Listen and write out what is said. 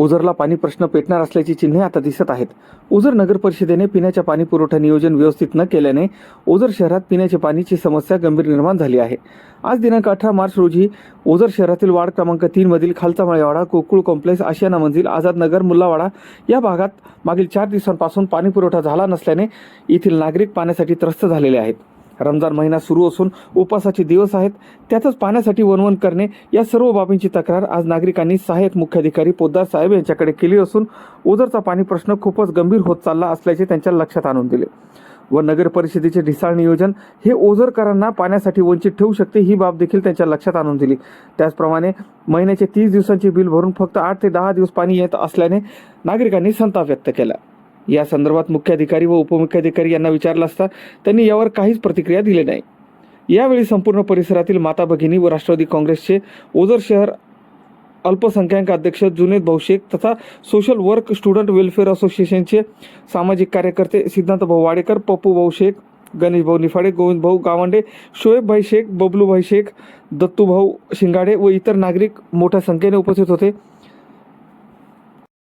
ओझरला पाणी प्रश्न पेटणार असल्याची चिन्हे आता दिसत आहेत. ओझर नगर परिषदेने पिण्याच्या पाणी पुरवठा नियोजन व्यवस्थित न केल्याने ओझर शहरात पिण्याच्या पाण्याची समस्या गंभीर निर्माण झाली आहे. आज दिनांक अठरा मार्च रोजी ओझर शहरातील वार्ड क्रमांक तीन मधील खालचा मळेवाडा कोकुळ कॉम्प्लेक्स आशियाना मंजिल आझाद नगर मुल्लावाडा या भागात मागील चार दिवसांपासून पाणी पुरवठा झाला नसल्याने येथील नागरिक पाण्यासाठी त्रस्त झालेले आहेत. रमजान महिना सुरू असून उपासाचे दिवस आहेत. त्यातच पाण्यासाठी वनवन करणे या सर्व बाबींची तक्रार आज नागरिकांनी सहाय्यक मुख्याधिकारी पोद्दार साहेब यांच्याकडे केली असून ओझरचा पाणी प्रश्न खूपच गंभीर होत चालला असल्याचे त्यांच्या लक्षात आणून दिले. व नगर परिषदेचे ढिसाळ नियोजन हे ओझरकरांना पाण्यासाठी वंचित ठेवू शकते ही बाब देखील त्यांच्या लक्षात आणून दिली. त्याचप्रमाणे महिन्याचे तीस दिवसांचे बिल भरून फक्त आठ ते दहा दिवस पाणी येत असल्याने नागरिकांनी संताप व्यक्त केला. या संदर्भात मुख्याधिकारी व उपमुख्याधिकारी यांना विचारलं असता त्यांनी यावर काहीच प्रतिक्रिया दिली नाही. यावेळी संपूर्ण परिसरातील माता भगिनी व राष्ट्रवादी काँग्रेसचे ओझर शहर अल्पसंख्याक अध्यक्ष जुनेद भाऊ शेख तथा सोशल वर्क स्टुडंट वेलफेअर असोसिएशनचे सामाजिक कार्यकर्ते सिद्धांत भाऊ वाडेकर पप्पू भाऊ शेख गणेश भाऊ निफाडे गोविंद भाऊ गावंडे शोएब भाई शेख बबलूभाई शेख दत्तूभाऊ शिंगाडे व इतर नागरिक मोठ्या संख्येने उपस्थित होते.